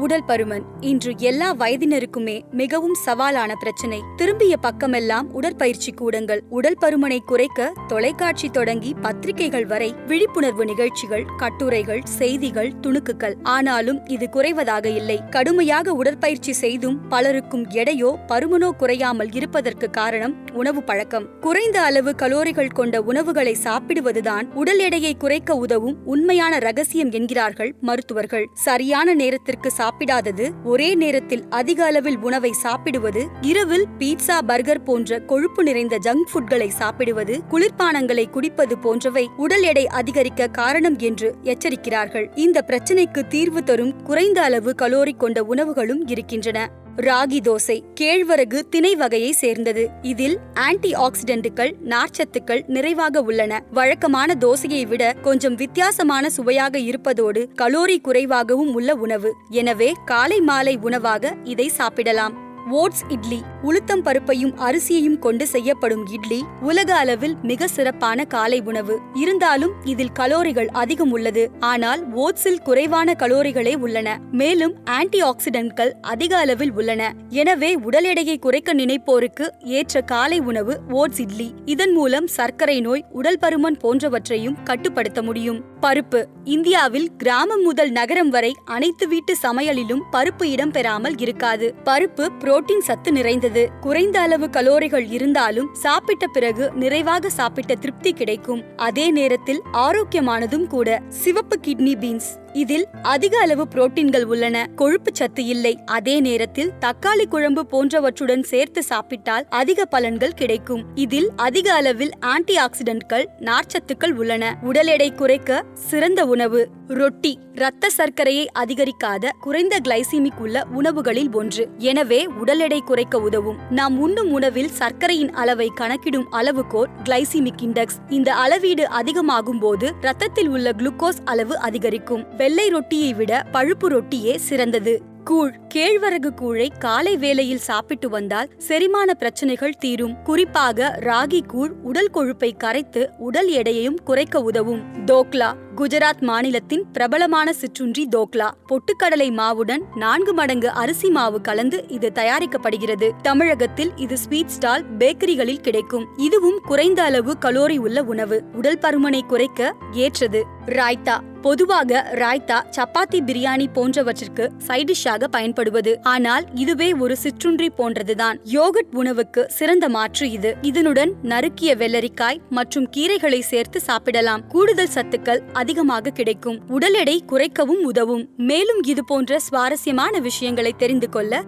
உடல் பருமன். இன்று எல்லா வயதினருக்குமே மிகவும் சவாலான பிரச்சனை. திரும்பிய பக்கமெல்லாம் உடற்பயிற்சி கூடங்கள். உடல் பருமனை குறைக்க தொலைக்காட்சி தொடங்கி பத்திரிகைகள் வரை விழிப்புணர்வு நிகழ்ச்சிகள் கட்டுரைகள் செய்திகள் துணுக்குகள். ஆனாலும் இது குறைவதாக இல்லை. கடுமையாக உடற்பயிற்சி செய்தும் பலருக்கும் எடையோ பருமனோ குறையாமல் இருப்பதற்கு காரணம் உணவு பழக்கம். குறைந்த அளவு கலோரிகள் கொண்ட உணவுகளை சாப்பிடுவதுதான் உடல் எடையை குறைக்க உதவும் உண்மையான ரகசியம் என்கிறார்கள் மருத்துவர்கள். சரியான நேரத்திற்கு சாப்பிடாதது ஒரே நேரத்தில் அதிக அளவில் உணவை சாப்பிடுவது இரவில் பீட்சா பர்கர் போன்ற கொழுப்பு நிறைந்த ஜங்க் ஃபுட்களை சாப்பிடுவது குளிர்பானங்களை குடிப்பது போன்றவை உடல் எடை அதிகரிக்க காரணம் என்று எச்சரிக்கிறார்கள். இந்த பிரச்சனைக்கு தீர்வு தரும் குறைந்த அளவு கலோரி கொண்ட உணவுகளும் இருக்கின்றன. ராகி தோசை கேழ்வரகு திணை வகையை சேர்ந்தது. இதில் ஆன்டி ஆக்சிடென்ட்டுகள் நார்ச்சத்துக்கள் நிறைவாக உள்ளன. வழக்கமான தோசையை விட கொஞ்சம் வித்தியாசமான சுவையாக இருப்பதோடு கலோரி குறைவாகவும் உள்ள உணவு. எனவே காலை மாலை உணவாக இதை சாப்பிடலாம். ஓட்ஸ் இட்லி உளுத்தம் பருப்பையும் அரிசியையும் கொண்டு செய்யப்படும் இட்லி உலக அளவில் மிக சிறப்பான காலை உணவு. இருந்தாலும் இதில் கலோரிகள் அதிகம் உள்ளது. ஆனால் ஓட்ஸில் குறைவான கலோரிகளே உள்ளன. மேலும் ஆன்டி ஆக்சிடென்ட்கள் அதிக அளவில் உள்ளன. எனவே உடல் எடையை குறைக்க நினைப்போருக்கு ஏற்ற காலை உணவு ஓட்ஸ் இட்லி. இதன் மூலம் சர்க்கரை நோய் உடல் பருமன் போன்றவற்றையும் கட்டுப்படுத்த முடியும். பருப்பு. இந்தியாவில் கிராமம் முதல் நகரம் வரை அனைத்து வீட்டு சமையலிலும் பருப்பு இடம்பெறாமல் இருக்காது. பருப்பு புரோட்டீன் சத்து நிறைந்தது. குறைந்த அளவு கலோரிகள் இருந்தாலும் சாப்பிட்ட பிறகு நிறைவாக சாப்பிட்ட திருப்தி கிடைக்கும். அதே நேரத்தில் ஆரோக்கியமானதும் கூட. சிவப்பு கிட்னி பீன்ஸ். இதில் அதிக அளவு புரோட்டீன்கள் உள்ளன. கொழுப்பு சத்து இல்லை. அதே நேரத்தில் தக்காளி குழம்பு போன்றவற்றுடன் சேர்த்து சாப்பிட்டால் அதிக பலன்கள் கிடைக்கும். இதில் அதிக அளவில் ஆன்டி ஆக்சிடென்ட்கள் நார்ச்சத்துக்கள் உள்ளன. உடல் எடை குறைக்க சிறந்த உணவு. ரொட்டி இரத்த சர்க்கரையை அதிகரிக்காத குறைந்த கிளைசிமிக் உள்ள உணவுகளில் ஒன்று. எனவே உடல் எடை குறைக்க உதவும். நாம் உண்ணும் உணவில் சர்க்கரையின் அளவை கணக்கிடும் அளவுகோல் கிளைசிமிக் இண்டெக்ஸ். இந்த அளவீடு அதிகமாகும் போது ரத்தத்தில் உள்ள குளுக்கோஸ் அளவு அதிகரிக்கும். வெள்ளை ரொட்டியை விட பழுப்பு ரொட்டியே சிறந்தது. கூழ் கேழ்வரகு கூழை காலை வேளையில் சாப்பிட்டு வந்தால் செரிமான பிரச்சனைகள் தீரும். குறிப்பாக ராகி கூழ் உடல் கொழுப்பை கரைத்து உடல் எடையையும் குறைக்க உதவும். தோக்லா குஜராத் மாநிலத்தின் பிரபலமான சிற்றுண்டி தோக்லா. பொட்டுக்கடலை மாவுடன் நான்கு மடங்கு அரிசி மாவு கலந்து இது தயாரிக்கப்படுகிறது. தமிழகத்தில் இது ஸ்வீட் ஸ்டால் பேக்கரிகளில் கிடைக்கும். இதுவும் குறைந்த அளவு கலோரி உள்ள உணவு. உடல் பருமனை குறைக்க ஏற்றது. ராய்த்தா பொதுவாக ராய்த்தா சப்பாத்தி பிரியாணி போன்றவற்றிற்கு சைடிஷாக பயன்படுவது. ஆனால் இதுவே ஒரு சிற்றுன்றி போன்றதுதான். யோகட் உணவுக்கு சிறந்த மாற்று இது. இதனுடன் நறுக்கிய வெள்ளரிக்காய் மற்றும் கீரைகளை சேர்த்து சாப்பிடலாம். கூடுதல் சத்துக்கள் அதிகமாக கிடைக்கும். உடல் எடை குறைக்கவும் உதவும். மேலும் இது போன்ற சுவாரஸ்யமான விஷயங்களை தெரிந்து கொள்ள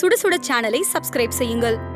சுட சேனலை சப்ஸ்கிரைப் செய்யுங்கள்.